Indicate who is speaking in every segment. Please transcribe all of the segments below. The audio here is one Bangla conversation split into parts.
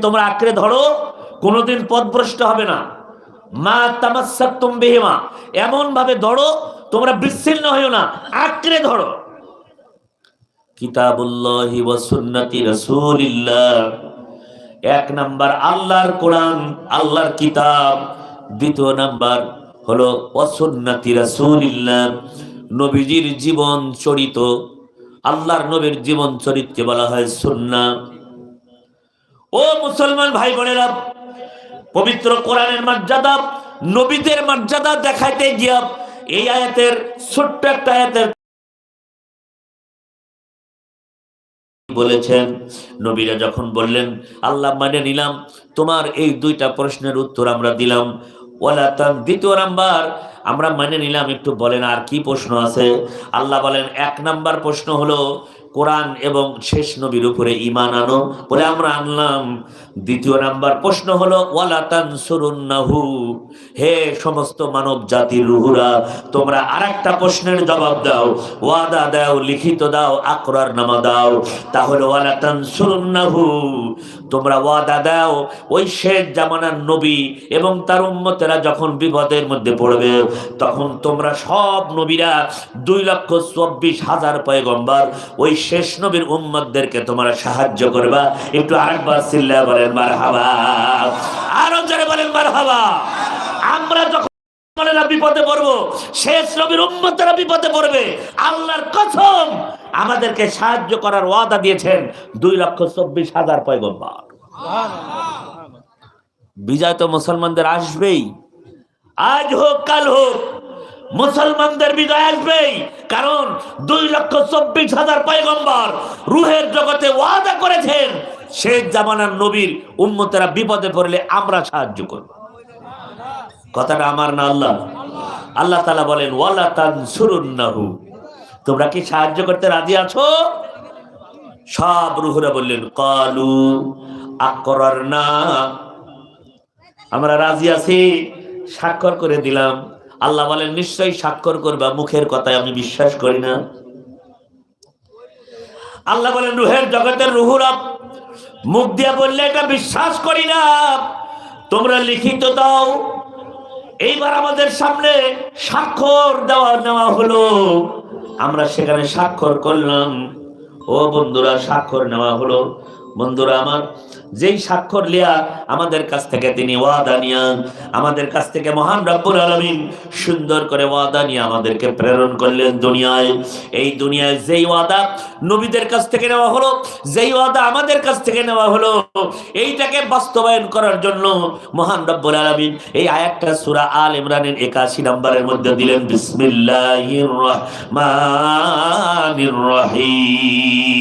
Speaker 1: তোমরা আঁকড়ে ধরো, কোনোদিন পথভ্রষ্ট হবে না। মা তামাসাক তুম বেহেমা এমন ভাবে ধরো, তোমরা বিচ্ছিন্ন হইও না, আঁকড়ে ধরো। কিতাবুল্লাহি ওয়া সুন্নতি রাসূলিল্লাহ। এক নাম্বার আল্লাহর কোরআন, আল্লাহর কিতাব। দ্বিতীয় নাম্বার হলো অসুন্নতি রাসূলিল্লাহ। নবীজির জীবন চরিত। আল্লাহর নবীর জীবন চরিত্রে বলা হয় সুন্নাহ। ও মুসলমান ভাই বোনেরা, পবিত্র কোরআনের মর্যাদা, নবীদের মর্যাদা দেখাইতে গিয়া এই আয়াতের ছোট্ট একটা আয়াতের বলেছেন, নবীরা যখন বললেন, আল্লাহ মানে নিলাম, তোমার এই দুইটা প্রশ্নের উত্তর আমরা দিলাম। ওয়ালা তান দ্বিতীয় নাম্বার, আমরা মানে নিলাম, একটু বলেন আর কি প্রশ্ন আছে? আল্লাহ বলেন, এক নাম্বার প্রশ্ন হলো কোরআন এবং শেষ নবীর উপরে ইমান আনো বলে আমরা আনলাম। দ্বিতীয় নাম্বার প্রশ্ন হলো ওয়ালাতান সুরুন্নাহু হে সমস্ত মানব জাতির রুহুরা, তোমরা আরেকটা প্রশ্নের জবাব দাও। ওয়াদা দাও, লিখিত দাও, আকরার নামা দাও। তাহলে ওয়ালাতান তানসুরুন্নাহু? তোমরা ওয়াদা দাও, ওই শেষ জামানার নবী এবং তার উম্মতেরা যখন বিপদের মধ্যে পড়বে, তখন তোমরা সব নবীরা দুই লক্ষ চব্বিশ হাজার পয়গম্বর, ওই শেষ নবীর উম্মতদেরকে তোমরা সাহায্য করবা। একটু আরেকবার চিল্লা বলেন মার হাবা আরও জোরে বলেন মার হাবা আমরা যখন মুসলমানেরা বিপদে পড়ব। শেষ নবীর উম্মতেরা বিপদে পড়বে। আল্লাহর কসম আমাদেরকে সাহায্য করার ওয়াদা দিয়েছেন দুই লক্ষ চব্বিশ হাজার পয়গম্বর। বিজয় তো মুসলমানদের আসবেই। আজ হোক, কাল হোক, মুসলমানদের বিজয় আসবেই। কারণ দুই লক্ষ চব্বিশ হাজার পয়গম্বর রুহের জগতে ওয়াদা করেছেন, শেষ জামানার নবীর উম্মতেরা বিপদে পড়লে আমরা সাহায্য করব। কথাটা আমার না আল্লাহ আল্লাহ তালা বলেন, ওয়ালা তানসুরুন্নাহু। তোমরা কি সাহায্য করতে রাজি আছো? সব রুহুরা বললেন, কালু আকরার না আমরা রাজি আছি, স্বাক্ষর করে দিলাম। আল্লাহ বলেন, নিশ্চয়ই স্বাক্ষর করবা, মুখের কথায় আমি বিশ্বাস করি না। আল্লাহ বলেন, রুহের জগতের রুহুরা মুখ দিয়া বললে এটা বিশ্বাস করি না। তোমরা লিখিত দাও। এইবার আমাদের সামনে স্বাক্ষর দেওয়া নেওয়া হলো। আমরা সেখানে স্বাক্ষর করলাম। ও বন্ধুরা, স্বাক্ষর নেওয়া হলো। বন্ধুরা আমার, যেই স্বাক্ষর লিয়া আমাদের কাছ থেকে তিনি ওয়াদা নিয়া আমাদের কাছ থেকে মহান রব্বুল আলমিন সুন্দর করে ওয়াদা নিয়ে আমাদেরকে প্রেরণ করলেন দুনিয়ায়। এই দুনিয়ায় যেই ওয়াদা নবীদের কাছ থেকে নেওয়া হলো, যেই ওয়াদা আমাদের কাছ থেকে নেওয়া হলো, এইটাকে বাস্তবায়ন করার জন্য মহান রব্বুল আলমিন এই আয়াতটা সুরা আল ইমরানের একাশি নম্বরের মধ্যে দিলেন, বিসমিল্লাহির রহমানির রহিম।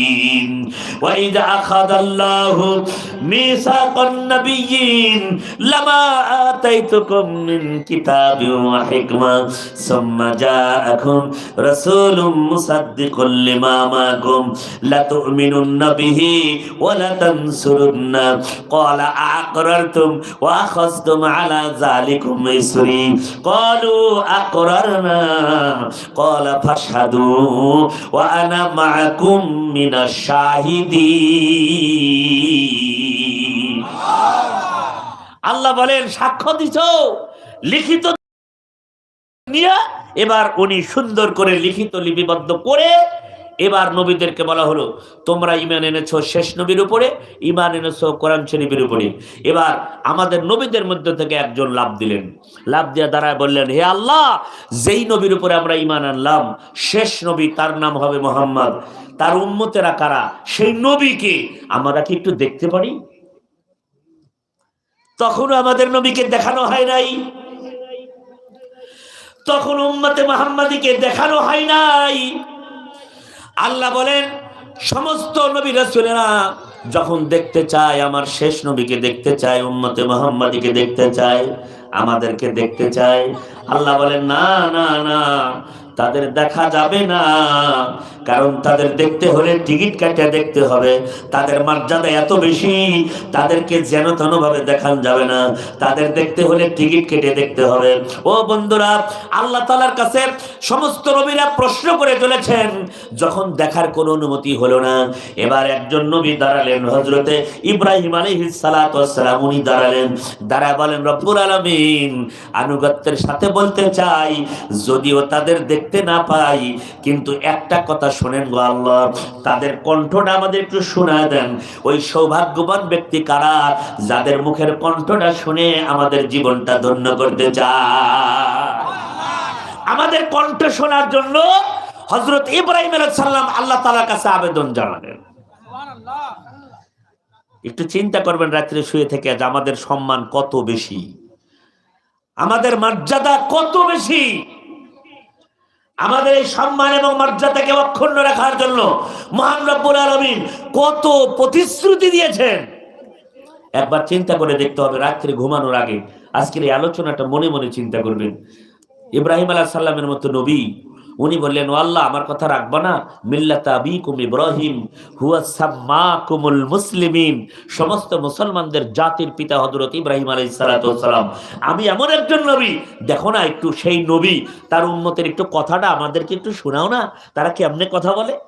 Speaker 1: وإذا أخذ الله মিসাকান নাবিয়িন লামা আতাইতুকুম মিন কিতাবি ওয়া হিকমা। সুম্মা জাআকুম রাসূলুম মুসাদ্দিকুল লিমা মাকুম। লা তু'মিনুন্না বিহি ওয়া লা তানসুরুন্না ক্বালা, আকরারতুম ওয়া আখাযতুম আলা যালিকুম ইসরি। ক্বালু, আকরারনা। ক্বালা, ফাশহাদু ওয়া আনা মাআকুম মিনাশ শাহিদিন আল্লাহ বলেন, সাক্ষ্য দিছ? লিখিত নিয়ে এবার উনি সুন্দর করে লিখিত লিপিবদ্ধ করে এবার নবীদেরকে বলা হলো, তোমরা ইমান এনেছো শেষ নবীর উপরে ইমান এনেছো কোরআন শরীফের উপরে। এবার আমাদের নবীদের মধ্যে থেকে একজন লাভ দিলেন। লাভ দিয়ে দাঁড়ায় বললেন, হে আল্লাহ, যেই নবীর উপরে আমরা ইমান আনলাম, শেষ নবী তার নাম হবে মোহাম্মদ। তার উম্মতেরা কারা? সেই নবীকে আমরা কি একটু দেখতে পারি? তখনও আমাদের নবীকে দেখানো হয় নাই। তখন উম্মতে মোহাম্মদীকে দেখানো হয় নাই। আল্লাহ বলেন, সমস্ত নবী রাসূলেরা যখন দেখতে চায়, আমার শেষ নবীকে দেখতে চায়, উম্মতে মোহাম্মদীকে দেখতে চায়, আমাদেরকে দেখতে চায়, আল্লাহ বলেন, না না না, তাদের দেখা যাবে না। কারণ তাদের দেখতে হলে টিকিট কাটে দেখতে হবে। তাদের মর্যাদা এত বেশি, তাদেরকে যেন তেন ভাবে দেখান যাবে না। তাদের দেখতে হলে টিকিট কেটে দেখতে হবে। ও বন্ধুরা, আল্লাহ তালার কাছে সমস্ত নবীরা প্রশ্ন করে চলেছেন, যখন দেখার কোনো অনুমতি হলো না। এবার একজন নবী দাঁড়ালেন হজরতে ইব্রাহিম আলাইহিস সালাম উনি দাঁড়ালেন। দাঁড়া বলেন, রব্বুল আলমিন, আনুগত্যের সাথে বলতে চাই, যদিও তাদের দেখতে না পাই, কিন্তু একটা কথা শোনেন গো আল্লাহ, তাদের কণ্ঠটা আমাদের একটু শোনা দেন। ওই সৌভাগ্যবান ব্যক্তি কারা? যাদের মুখের কণ্ঠটা শুনে আমাদের জীবনটা ধন্য করতে চায়। আমাদের কণ্ঠ শোনার জন্য হজরত ইব্রাহিম সাল্লাম আল্লাহ তালার কাছে আবেদন জানালেন। একটু চিন্তা করবেন রাত্রে শুয়ে থেকে আমাদের সম্মান কত বেশি? আমাদের মর্যাদা কত বেশি? আমাদের এই সম্মান এবং মর্যাদাকে অক্ষুণ্ণ রাখার জন্য মহান রব্বুল আলমিন কত প্রতিশ্রুতি দিয়েছেন। একবার চিন্তা করে দেখতে হবে, রাত্রে ঘুমানোর আগে। আজকের এই আলোচনাটা মনে মনে চিন্তা করবেন। ইব্রাহিম আলাহ সাল্লামের মতো নবী উনি বললেন আল্লাহ, আমার কথা রাখবা না। ইব্রাহিম মুসলিমিন। সমস্ত মুসলমানদের জাতির পিতা হযরত ইব্রাহিম আলাইহিস সালাম। আমি এমন একজন নবী। দেখো না একটু সেই নবী, তার উম্মতের একটু কথাটা আমাদেরকে একটু শোনাও না। তারা কেমনে কথা বলে?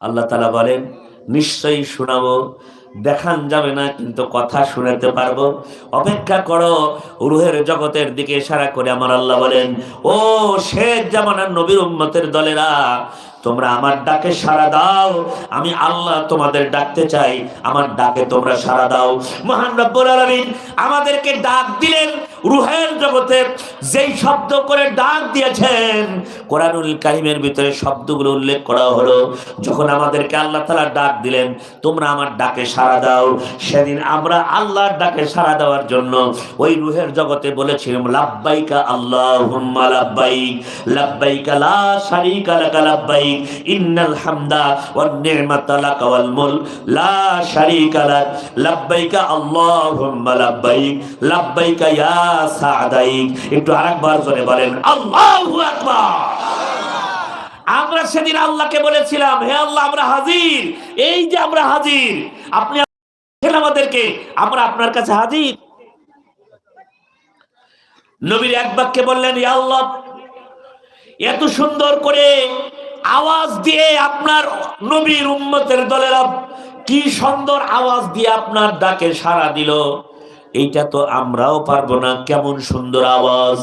Speaker 1: আল্লাহ তাআলা বলেন, নিশ্চয়ই শোনাবো। দেখান যাবে না, কিন্তু কথা শুনাতে পারব। অপেক্ষা করো, রুহের জগতের দিকে ইশারা করে আমার আল্লাহ বলেন, ও শেখ জামানার নবীর উম্মতের দলেরা, তোমরা আমার ডাকে সাড়া দাও। আমি আল্লাহ তোমাদের ডাকতে চাই, আমার ডাকে তোমরা সাড়া দাও। মহান রব্বুল আলামিন আমাদেরকে ডাক দিলেন রুহের জগতে যেই শব্দ করে ডাক দিয়েছেন, কোরআনুল কারিমের ভিতরে শব্দগুলো উল্লেখ করা হলো, যখন আমাদেরকে আল্লাহ তাআলা ডাক দিলেন, তোমরা আমার ডাকে সাড়া দাও। সেদিন আমরা আল্লাহর ডাকে সাড়া দেওয়ার জন্য ওই রুহের জগতে বলেছিলাম, লাব্বাইকা আল্লাহুম্মা লাব্বাইক, লাব্বাইকা লা শারীকা লাকা লাব্বাইক, ইন্নাল হামদা ওয়ান নি'মাতা লাকা ওয়াল মুলক, লা শারীকা লাক লাব্বাইকা আল্লাহুম্মা লাব্বাইক, লাব্বাইকা ইয়া সাদাইক। একটু আরেকবার করে বলেন, আল্লাহু আকবার! আমরা সেদিন আল্লাহকে বলেছিলাম, হে আল্লাহ, আমরা হাজির। এই যে আমরা হাজির, আপনি আমাদেরকে, আমরা আপনার কাছে হাজির। নবীর এক বাক্যে বললেন ইয়া আল্লাহ, এত সুন্দর করে আওয়াজ দিয়ে আপনার নবীর উম্মতের দলেরা কি সুন্দর আওয়াজ দিয়ে আপনার ডাকে সাড়া দিল। এইটা তো আমরাও পারব না। কেমন সুন্দর আওয়াজ।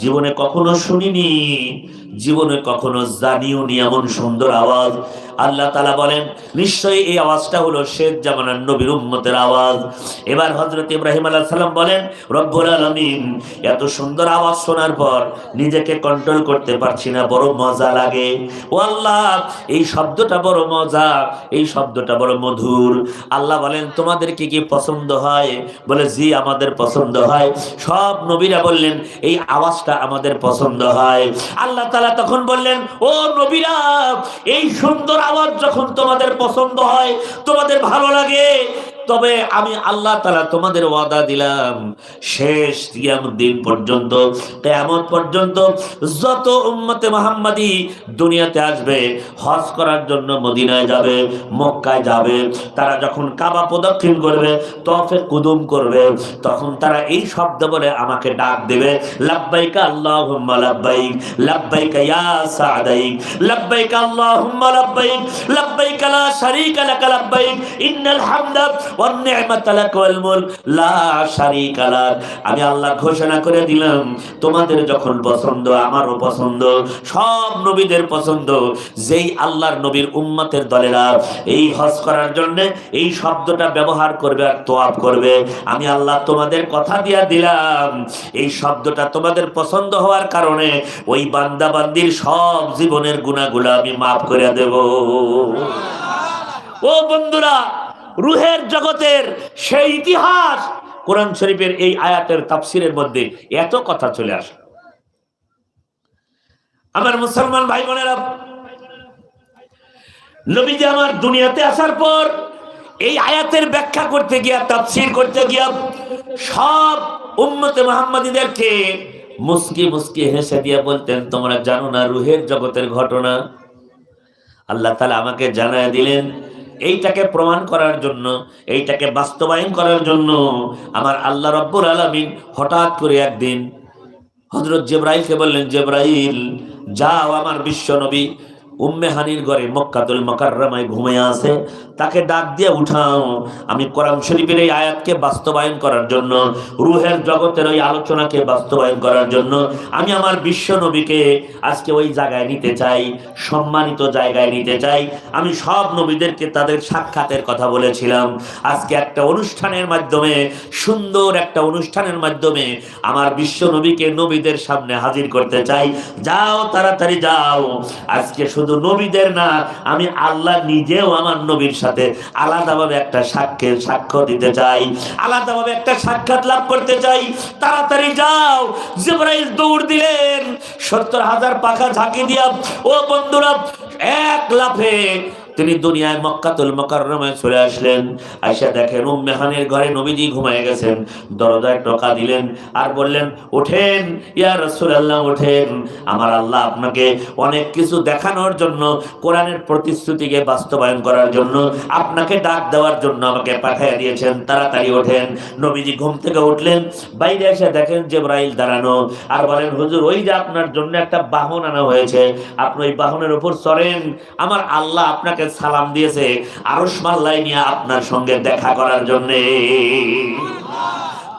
Speaker 1: জীবনে কখনো শুনিনি, জীবনে কখনো জানিও নি এমন সুন্দর আওয়াজ। আল্লাহ তালা বলেন, নিশ্চয়ই এই আওয়াজটা হলো শেখ জামানার নবীর উম্মতের আওয়াজ। এবার হজরত ইব্রাহিম আল্লাহ সাল্লাম বলেন, রব্বুল আলমিন, এত সুন্দর আওয়াজ শোনার পর নিজেকে কন্ট্রোল করতে পারছি না, বড় মজা লাগে। ও আল্লাহ এই শব্দটা বড় মজা, এই শব্দটা বড় মধুর। আল্লাহ বলেন, তোমাদের কি কি পছন্দ হয়? বলে, জি, আমাদের পছন্দ হয়। সব নবীরা বললেন, এই আওয়াজটা আমাদের পছন্দ হয়। আল্লাহ তালা তখন বললেন, ও নবীরা, এই সুন্দর আওয়াজ যখন তোমাদের পছন্দ হয় তোমাদের ভালো লাগে তবে আমি আল্লাহ তালা তোমাদের ওয়াদা দিলাম। শেষ কিয়ামত দিন পর্যন্ত, কেয়ামত পর্যন্ত যত উম্মতে মোহাম্মদী দুনিয়াতে আসবে, হজ করার জন্য মদিনায় যাবে, মক্কায় যাবে, তারা যখন কাবা প্রদক্ষিণ করবে তফে কুদুম করবে, তখন তারা এই শব্দ বলে আমাকে ডাক দেবে, লাব্বাইকা আল্লাহুম্মা লাব্বাইক, লাব্বাইকা ইয়া সাদাইক, লাব্বাইকা আল্লাহুম্মা লাব্বাইক, লাব্বাইকা লা শারীকা লাকা লাব্বাইক, ইন্নাল হামদা আমি আল্লাহ ঘোষণা করে দিলাম, তোমাদের যখন পছন্দ, আমারও পছন্দ, সব নবীদের পছন্দ, যেই আল্লাহর নবীর উম্মতের দলেরা এই হজ করার জন্য এই শব্দটা ব্যবহার করবে আর তোয়াব করবে। আমি আল্লাহ তোমাদের কথা দিয়া দিলাম, এই শব্দটা তোমাদের পছন্দ হওয়ার কারণে ওই বান্দা বান্দির সব জীবনের গুণাগুলো আমি মাফ করে দেব। ও বন্ধুরা রুহের জগতের সেই ইতিহাস কোরআন শরীফের এই আয়াতের তাফসিরের মধ্যে এত কথা চলে আসে। আমার মুসলমান ভাই বোনেরা, নবীজি আমার দুনিয়াতে আসার পর এই আয়াতের ব্যাখ্যা করতে গিয়া, তাফসির করতে গিয়া সব উম্মতে মোহাম্মদীদেরকে মুস্কি মুস্কি হেসে দিয়ে বলতেন, তোমরা জানো না রুহের জগতের ঘটনা? আল্লাহ তালা আমাকে জানায় দিলেন এইটাকে প্রমাণ করার জন্য, এইটাকে বাস্তবায়ন করার জন্য আমার আল্লাহ রব্বুর আলমিন হঠাৎ করে একদিন হজরত জেব্রাইলকে বললেন, জেব্রাইল, যাও আমার বিশ্ব নবী উম্মে হানির ঘরে মক্কাতুল মকাররমায় ঘুমিয়ে আছে, তাকে ডাক দিয়ে উঠাও। আমি কোরআন শরীফের এই আয়াতকে বাস্তবায়ন করার জন্য, রুহের জগতের ওই আলোচনাকে বাস্তবায়ন করার জন্য, আমি আমার বিশ্ব নবীকে আজকে ওই জায়গায় নিতে চাই, সম্মানিত জায়গায় নিতে চাই। আমি সব নবীদেরকে তাদের সাক্ষাতের কথা বলেছিলাম। আজকে একটা অনুষ্ঠানের মাধ্যমে, সুন্দর একটা অনুষ্ঠানের মাধ্যমে আমার বিশ্ব নবীকে নবীদের সামনে হাজির করতে চাই। যাও, তাড়াতাড়ি যাও। আজকে শুধু নবীদের না, আমি আল্লাহ নিজেও আমার নবীর সাথে আলাদাভাবে একটা সাক্ষ্যের সাক্ষ্য দিতে চাই, আলাদাভাবে একটা সাক্ষাৎ লাভ করতে চাই। তাড়াতাড়ি যাও, জিব্রাইল দৌড় দিলেন। সত্তর হাজার পাখা ঝাঁকি দিয়া, ও বন্ধুরা, এক লাফে তিনি দুনিয়ায় মক্কাতুল মকাররমায় চলে আসলেন। আইসা দেখেন উম্মেহানের ঘরে নবীজি ঘুমায় গেছেন। দরজায় টোকা দিলেন আর বললেন ওঠেন ইয়া রাসূলুল্লাহ ওঠেন আমার আল্লাহ আপনাকে অনেক কিছু দেখানোর জন্য, কোরআনের প্রতিশ্রুতিকে বাস্তবায়ন করার জন্য, আপনাকে ডাক দেওয়ার জন্য আমাকে পাঠিয়ে দিয়েছেন। তাড়াতাড়ি ওঠেন। নবীজি ঘুম থেকে উঠলেন। বাইরে এসে দেখেন জেব্রাইল দাঁড়ানো আর বলেন, হুজুর, ওই যে আপনার জন্য একটা বাহন আনা হয়েছে। আপনি ওই বাহনের উপর চড়েন। আমার আল্লাহ আপনাকে সালাম দিয়েছে আরস মাল্লাই নিয়ে আপনার সঙ্গে দেখা করার জন্য।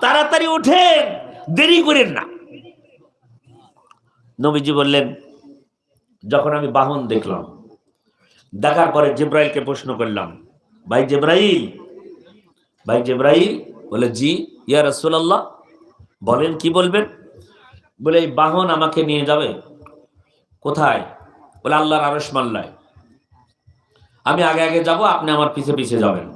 Speaker 1: তাড়াতাড়ি উঠেন, দেরি করেন না। নবীজি বললেন, যখন আমি বাহন দেখলাম, দেখার পরে জিব্রাইলকে প্রশ্ন করলাম, ভাই জিব্রাইল? ভাই জিব্রাইল বলে, জি, ইয়া রাসূলুল্লাহ। বলেন, কি বলবেন? বলে, এই বাহন আমাকে নিয়ে যাবে। কোথায়? বলে, আল্লাহর আরস মাল্লায়। আমি আগে আগে যাব, আপনি আমার পিছে পিছে যাবেন।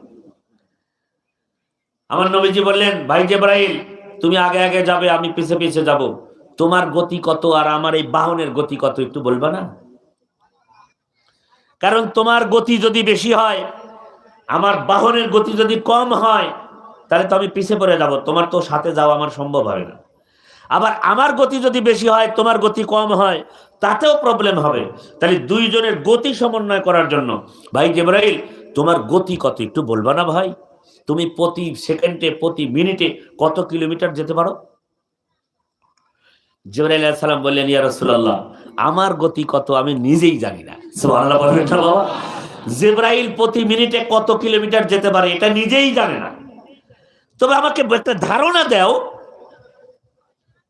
Speaker 1: আমার নবীজি বললেন, ভাই জেব্রাইল, তুমি আগে আগে যাবে, আমি পিছে পিছে যাব। তোমার গতি কত আর আমার এই বাহনের গতি কত, একটু বলবা না? কারণ তোমার গতি যদি বেশি হয়, আমার বাহনের গতি যদি কম হয়, তাহলে তো আমি পিছে পড়ে যাব, তোমার তো সাথে যাওয়া আমার সম্ভব হবে না। আবার আমার গতি যদি বেশি হয়, তোমার গতি কম হয় তাতেও প্রবলেম হবে। তাহলে দুইজনের গতি সমন্বয় করার জন্য। ভাই জেব্রাইল, তোমার গতি কত? একটু বলবা না ভাই? তুমি প্রতি সেকেন্ডে, প্রতি মিনিটে কত কিলোমিটার যেতে পারো? জিবরাইল সালাম বললেন, ইয়া রাসূলুল্লাহ, আমার গতি কত আমি নিজেই জানি না। সুবহানাল্লাহ প্রতি মিনিটে কত কিলোমিটার যেতে পারে এটা নিজেই জানে না। তবে আমাকে একটা ধারণা দাও।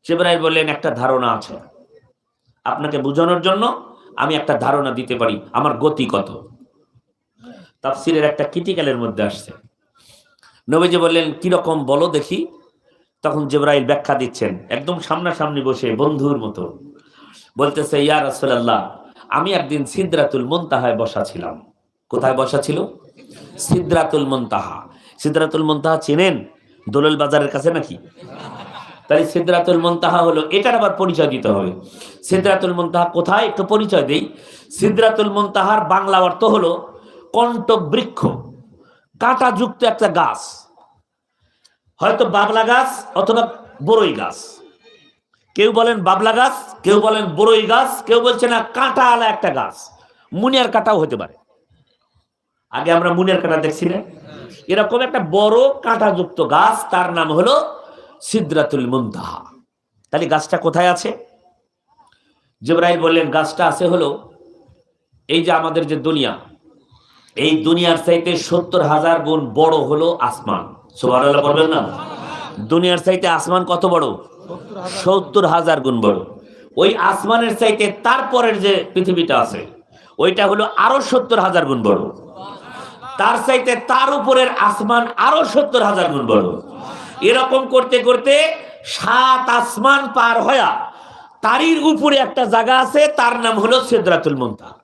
Speaker 1: জিবরাইল বললেন, একটা ধারণা আছে। আপনাকে বোঝানোর জন্য আমি একটা ধারণা দিতে পারি, আমার গতি কত। তাফসিরের একটা ক্রিটিক্যালের মধ্যে আসছে। নবীজি বললেন কীরকম বলো দেখি? তখন জেবরাইল ব্যাখ্যা দিচ্ছেন, একদম সামনাসামনি বসে, বন্ধুর মতো। বলতেছে, ইয়া রাসূলুল্লাহ, আমি একদিন সিদরাতুল মুনতাহায় বসা ছিলাম। কোথায় বসা ছিল? সিদরাতুল মুনতাহা। সিদরাতুল মুনতাহা চেনেন? দোলল বাজারের কাছে নাকি? তাহলে সিদরাতুল মুনতাহা হলো, এটার আবার পরিচয় দিতে হবে। সিদরাতুল মুনতাহা কোথায়? একটু পরিচয় দেই। সিদরাতুল মুনতাহার বাংলা অর্থ হলো কণ্ঠ বৃক্ষ কাঁটাযুক্ত একটা গাছ। হয়তো বাবলা গাছ অথবা বড়ই গাছ। কেউ বলেন বাবলা গাছ, কেউ বলেন বড়ই গাছ, কেউ বলছে না কাঁটা আলা একটা গাছ। মুনিয়ার কাঁটাও হতে পারে। আগে আমরা মুনিয়ার কাঁটা দেখছি না। এরকম একটা বড় কাঁটাযুক্ত গাছ, তার নাম হলো সিদ্রাতুল মুন্তাহা। তাহলে গাছটা কোথায় আছে? জিব্রাইল বললেন, গাছটা আছে হলো এই যে আমাদের যে দুনিয়া। এই দুনিয়ার চাইতে সত্তর হাজার গুণ বড় হলো আসমান। বলবেন না? দুনিয়ার চাইতে আসমান কত বড়? সত্তর হাজার গুণ বড়। ওই আসমানের চাইতে তারপরের যে পৃথিবীটা আছে, ওইটা হলো আরও সত্তর হাজার গুণ বড়। তার চাইতে তার উপরের আসমান আরও সত্তর হাজার গুণ বড়। এরকম করতে করতে সাত আসমান পার হয়া তারির উপরে একটা জায়গা আছে, তার নাম হলো সিদরাতুল মুনতাহা।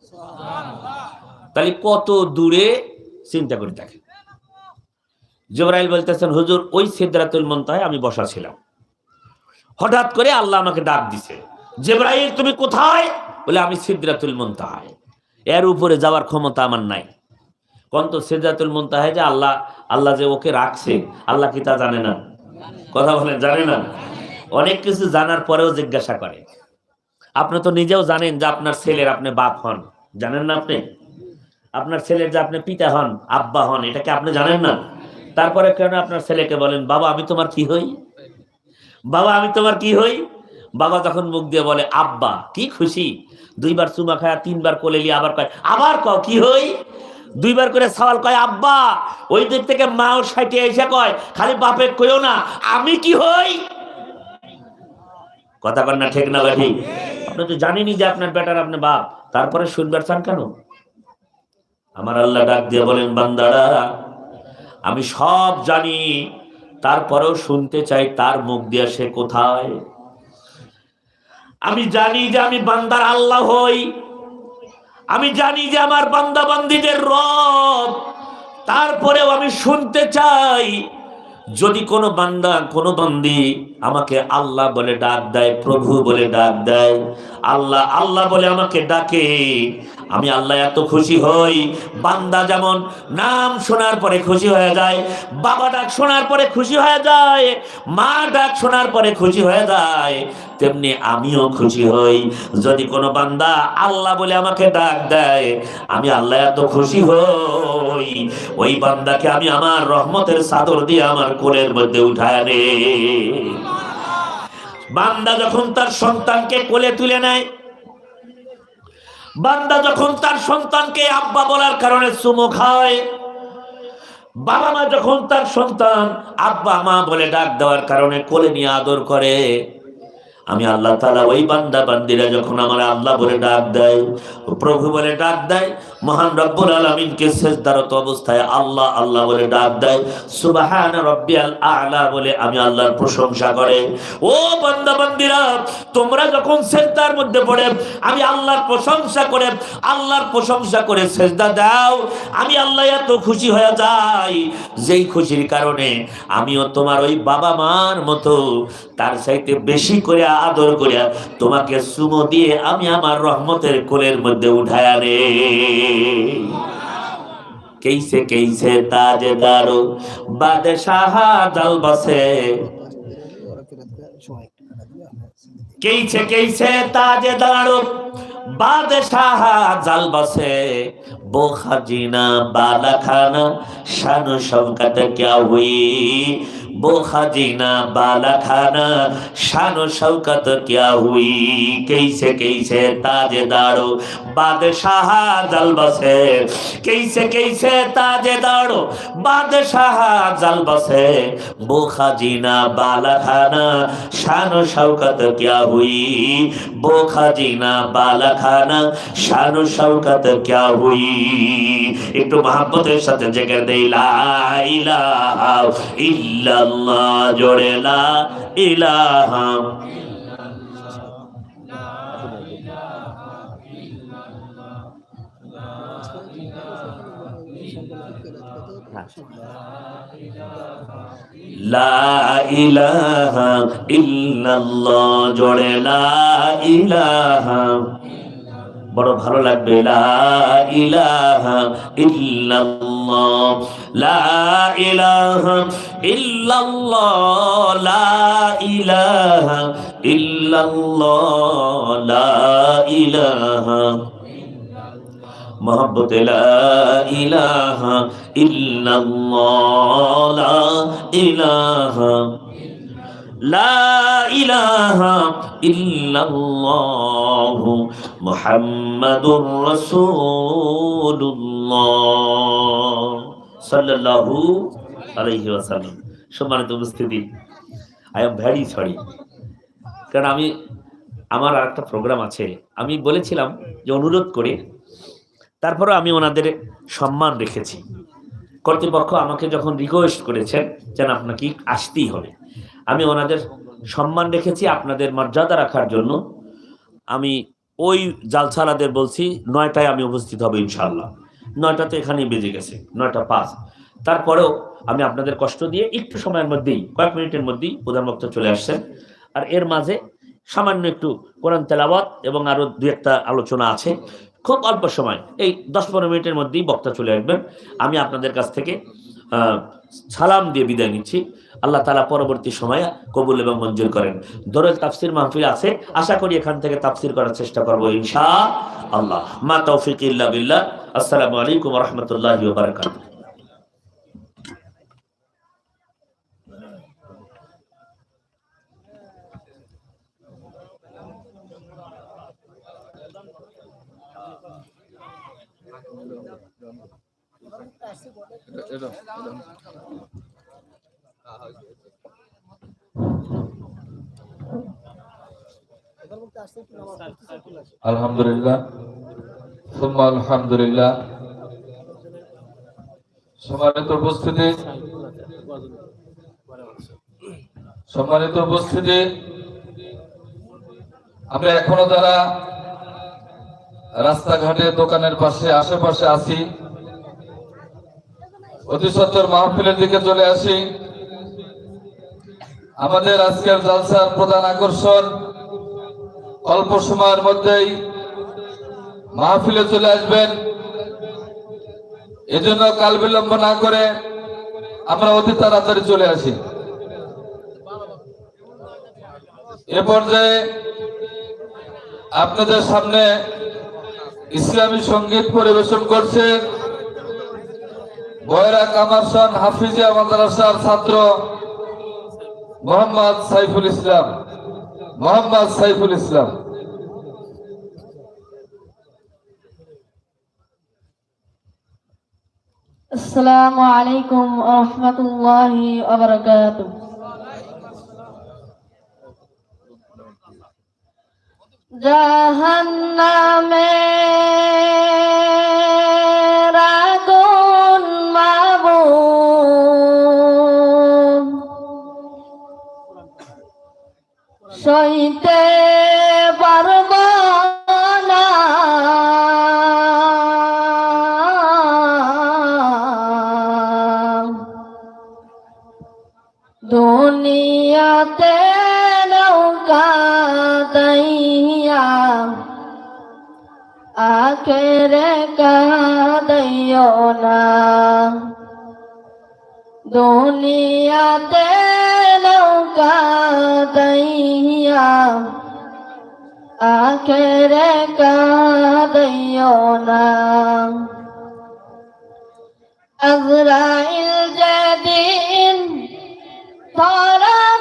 Speaker 1: তাহলে কত দূরে? চিন্তা করে দেখেন। জবরাইল বলতেছেন, হুজুর, ওই সিদরাতুল মুনতাহায় আমি বসা ছিলাম। হঠাৎ করে আল্লাহ আমাকে ডাক দিছে। জেব্রাইল, তুমি কোথায়? বলে, আমি সিদরাতুল মুনতাহায়। এর উপরে যাওয়ার ক্ষমতা আমার নাই। কোন তো সিদরাতুল মুনতাহায় যে আল্লাহ আল্লাহ যে ওকে রাখছে, আল্লাহ কি তা জানে না? কথা বলেন, জানে না? অনেক কিছু জানার পরেও জিজ্ঞাসা করে। আপনি তো নিজেও জানেন যে আপনার ছেলের আপনি বাপ হন। জানেন না আপনি? আপনার ছেলের যে আপনি পিতা হন, আব্বা হন, এটা কি আপনি জানেন না? তারপরে কেন আপনার ছেলেকে বলেন, বাবা, আমি তোমার কি হই? বাবা, আমি তোমার কি হই? বাবা যখন মুখ দিয়ে বলে, আব্বা, কি খুশি? দুইবার চুমা খায়, তিনবার কোলে আবার কয়, আবার কি হই? দুইবার করে সওয়াল কয়, আব্বা, ওই দিক থেকে মাও সাইটে এসে কয়, খালি বাপে কইও না, আমি কি হই? কথা কন না, ঠিক না লাঠি আপনি তো জানেনই যে আপনার বেটার আপনি বাপ, তারপরে শুনবার চান কেন? আমার আল্লাহ ডাক দিয়ে বলেন, বান্দারা, আমি সব জানি, তারপরেও শুনতে চাই তার মুখ দিয়ে সে কোথায়? আমি জানি যে আমি বান্দার আল্লাহ হই আমি জানি যে আমার বান্দা বান্দিদের রব। তারপরেও আমি শুনতে চাই, যদি কোনো বান্দা, কোনো বান্দি আমাকে আল্লাহ বলে ডাক দেয়, প্রভু বলে ডাক দেয়, আল্লাহ আল্লাহ বলে আমাকে ডাকে আমি আল্লাহ এত খুশি হই। বান্দা যেমন নাম শোনার পরে খুশি হয়ে যায়, বাবা ডাক শোনার পরে খুশি হয়ে যায়, মা ডাক শোনার পরে খুশি হয়ে যায়, তেমনি আমিও খুশি হই। যদি কোনো বান্দা আল্লাহ বলে আমাকে ডাক দেয়, আমি আল্লাহ এত খুশি হই। ওই বান্দাকে আমি আমার রহমতের সাদর দিয়ে আমার কোলের মধ্যে উঠায় রে বান্দা যখন তার সন্তানকে কোলে তুলে নেয় বান্দা যখন তার সন্তানকে আব্বা বলার কারণে চুমো খায়, বাবা মা যখন তার সন্তান আব্বা মা বলে ডাক দেওয়ার কারণে কোলে নিয়ে আদর করে, আমি আল্লাহ তালা ওই বান্দা বান্দিরা যখন আমার আল্লাহ বলে ডাক দেয় প্রভু বলে ডাক দেয় মহান রব্বুল আলমিনকে শেষদারত অবস্থায় আল্লাহ আল্লাহ বলে ডাক দেয়, সুবাহান রব্বিয়াল আলা বলে আমি আল্লাহর প্রশংসা করে। ও বান্দা বান্দিরা তোমরা যখন শেষদার মধ্যে পড়ে, আমি আল্লাহর প্রশংসা করে, আল্লাহর প্রশংসা করে শেষদা দাও, আমি আল্লাহ এত খুশি হয়ে যাই। যেই খুশির কারণে আমিও তোমার ওই বাবা মার মতো, তার চাইতে বেশি করে আদর করিয়া তোমাকে সুমো দিয়ে আমি আমার রহমতের কোলের মধ্যে উঠায় রে কেইসে কেইসে তাজদারো বাদশাহ দলবসে কেইছে কেইছে তাজদারো বাদশাহ জালবসে বসে। বোখাজিনা বালাখানা শানু সবকাতে ক্যা হুই? क्या हुई वो खजीना बाला खाना शान शौकत क्या हुई कैसे कैसे ताजेदारो बादशाह जल बसे कैसे कैसे ताजेदारो बादशाह जल बसे वो खजीना बाला खाना शान शौकत क्या हुई वो खजीना बाला खाना शान शौकत क्या हुई একটু মহাব্বতের সাথে জেগে দেই ইলাহা ইল্লাল্লাহ জোরে, লা ইলাহা লা ইলাহা ইল্লাল্লাহ জোরে, লা ইলাহা বড় ভালো লাগবে। লা ইলাহা ইল্লাল্লাহ। লা ইলাহা ইল্লাল্লাহ। লা ইলাহা ইল্লাল্লাহ। লা ইলাহা ইল্লাল্লাহ লা ইলাহা লা ইলাহা ইল্লাল্লাহ সম্মানিত উপস্থিতি আই এম ভেরি সরি কারণ আমি, আমার আর একটা প্রোগ্রাম আছে। আমি বলেছিলাম যে অনুরোধ করে তারপরে আমি ওনাদের সম্মান রেখেছি। কর্তৃপক্ষ আমাকে যখন রিকোয়েস্ট করেছেন, যেন আপনাকে আসতেই হবে। আমি ওনাদের সম্মান রেখেছি আপনাদের মর্যাদা রাখার জন্য। আমি ওই জালসালাদের বলছি, নয়টায় আমি উপস্থিত হব ইনশাল্লাহ নয়টা তো এখানেই বেজে গেছে, নয়টা পাঁচ। তারপরেও আমি আপনাদের কষ্ট দিয়ে একটু সময়ের মধ্যেই, কয়েক মিনিটের মধ্যেই প্রধান বক্তা চলে আসছেন। আর এর মাঝে সামান্য একটু কোরআন তেলাওয়াত এবং আরও দু একটা আলোচনা আছে। খুব অল্প সময়, এই দশ পনেরো মিনিটের মধ্যেই বক্তা চলে আসবেন। আমি আপনাদের কাছ থেকে সালাম দিয়ে বিদায় নিচ্ছি। আল্লাহ তালা পরবর্তী সময়ে কবুল এবং মঞ্জুর করেন। দরজ তাফসির মাহফিল আছে আশা করি এখান থেকে তাফসির করার চেষ্টা করব ইনশা আল্লাহ মা তৌফিক ইল্লা বিল্লাহ। আসসালামু আলাইকুম রহমতুল্লাহ বারকাত
Speaker 2: সম্মানিত উপস্থিতি। সম্মানিত উপস্থিতি। আমরা এখনও যারা রাস্তাঘাটে দোকানের পাশে, আশেপাশে আছি, অতি সত্তর মাহফিলের দিকে চলে আসি। আমাদের আজকের জালসার প্রধান আকর্ষণ, অল্প সময়ের মধ্যেই মাহফিলে চলে আসবেন। এজন্য কাল বিলম্ব না করে আমরা অতি তাড়াতাড়ি চলে আসি। এ পর্যায়ে আপনাদের সামনে ইসলামী সংগীত পরিবেশন করছে বয়রা কামারসান হাফিজিয়া মাদ্রাসার ছাত্র মোহাম্মদ সাইফুল ইসলাম মোহাম্মদ সাইফুল ইসলাম।
Speaker 3: আসসালামু আলাইকুম রহমতুল্লাহি জাহান্নামে সইতে পারব না। দুনিয়াতে নৌকা দইয়া আখেরে কাঁদিও না। দুনিয়াতে নৌকা দইয়া আখেরে का না। नाम যেদিন ধরা দিবে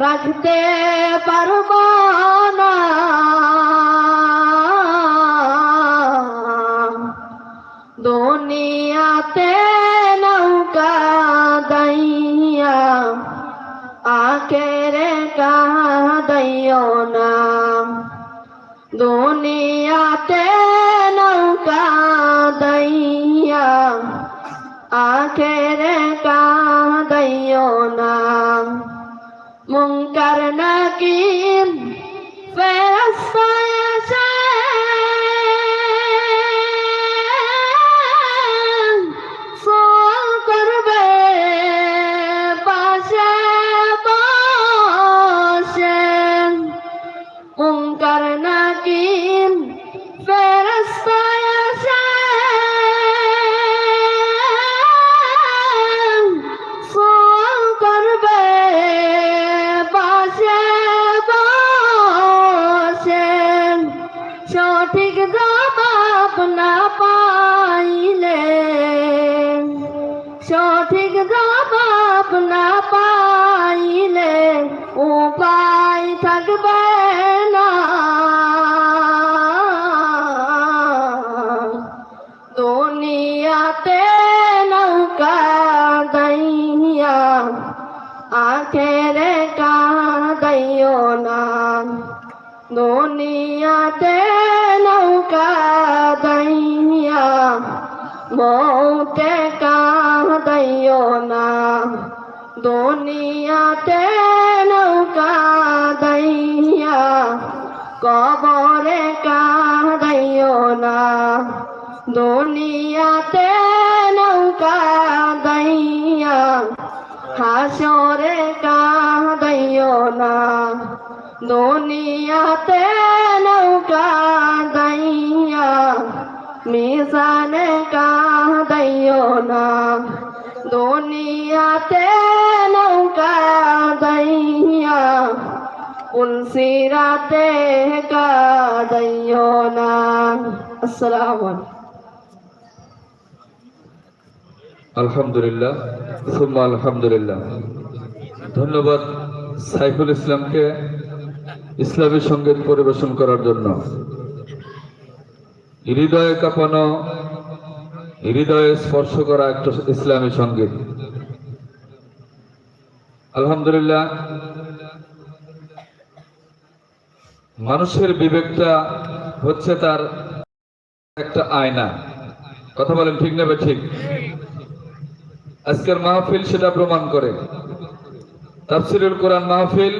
Speaker 3: রাখতে দুনিয়াতে নৌকা দাইয়া মৌতে কাঁদাইও না। দুনিয়াতে নৌকা দাইয়া কবরে কাঁদাইও না। দুনিয়াতে নৌকা দাইয়া হাসরে কাঁদাইও না। দুনিয়াতে নৌকা দাইয়া, মিজানে কাঁদাইও না। দুনিয়াতে নৌকা দাইয়া উলসিরাতে কাঁদাইও না। আসসালামু আলাইকুম।
Speaker 2: আলহামদুলিল্লাহ, সুম্মা আলহামদুলিল্লাহ। ধন্যবাদ সাইফুল ইসলামকে ইসলামী সংগীত পরিবেশন করার জন্য। হৃদয়ে কাঁপানো, হৃদয়ে স্পর্শ করা একটা ইসলামী সংগীত। আলহামদুলিল্লাহ, মানুষের বিবেকটা হচ্ছে তার একটা আয়না। কথা বলেন ঠিক নেবে ঠিক আজকের মাহফিল সেটা প্রমাণ করে। তাফসিরুল কোরআন মাহফিল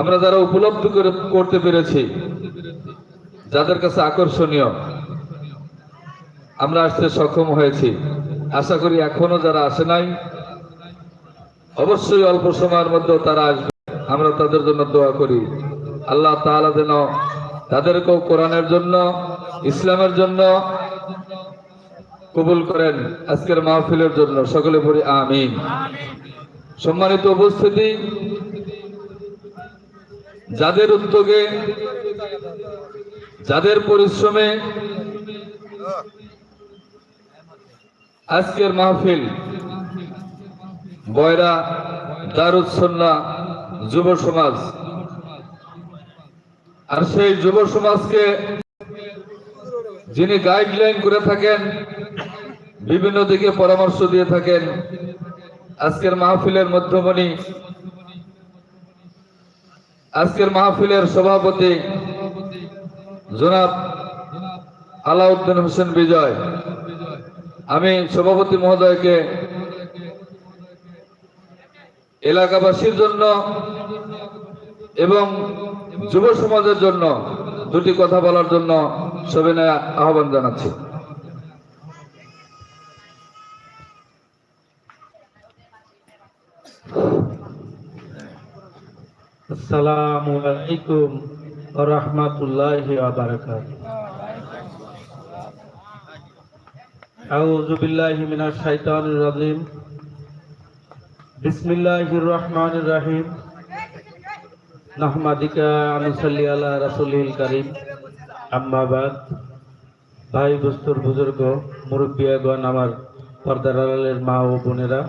Speaker 2: আমরা যারা উপলব্ধি করে করতে পেরেছি, যাদের কাছে আকর্ষণীয়, আমরা আসতে সক্ষম হয়েছি। আশা করি এখনও যারা আসে নাই, অবশ্যই অল্প সময়ের মধ্যে তারা আসবে। আমরা তাদের জন্য দোয়া করি। আল্লাহ তাআলা যেন তাদেরকেও কোরআনের জন্য, ইসলামের জন্য কবুল করেন আজকের মাহফিলের জন্য। সকলে পড়ি আমিন। সম্মানিত উপস্থিতি যাদের উদ্যোগে, যাদের পরিশ্রমে আজকের মাহফিল বয়রা দারুৎসন্না যুব সমাজ। আর সেই যুব সমাজকে যিনি গাইডলাইন করে থাকেন, বিভিন্ন দিকে পরামর্শ দিয়ে থাকেন, আজকের মাহফিলের মধ্যমণি আজকের মাহফিলের সভাপতি জনাব আলাউদ্দিন হোসেন বিজয়। আমি সভাপতি মহোদয়কে এলাকাবাসীর জন্য এবং যুব সমাজের জন্য দুটি কথা বলার জন্য সবিনয় আহ্বান জানাচ্ছি।
Speaker 4: আসসালামু আলাইকুম ওয়া রাহমাতুল্লাহি মিনাশ শাইতানির রাজিম। বিসমিল্লাহির রহমানির রহিম। নাহমাদিকা আনুসাল্লি আলা রাসূলিল কারীম। আম্মা ভাই বস্তুর বুজুর্গ, মুরব্বিয়াগণ, আমার পর্দার মা ও বোনেরা।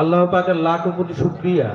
Speaker 4: আল্লাহ পাকের লাখ কোটি শুকরিয়া।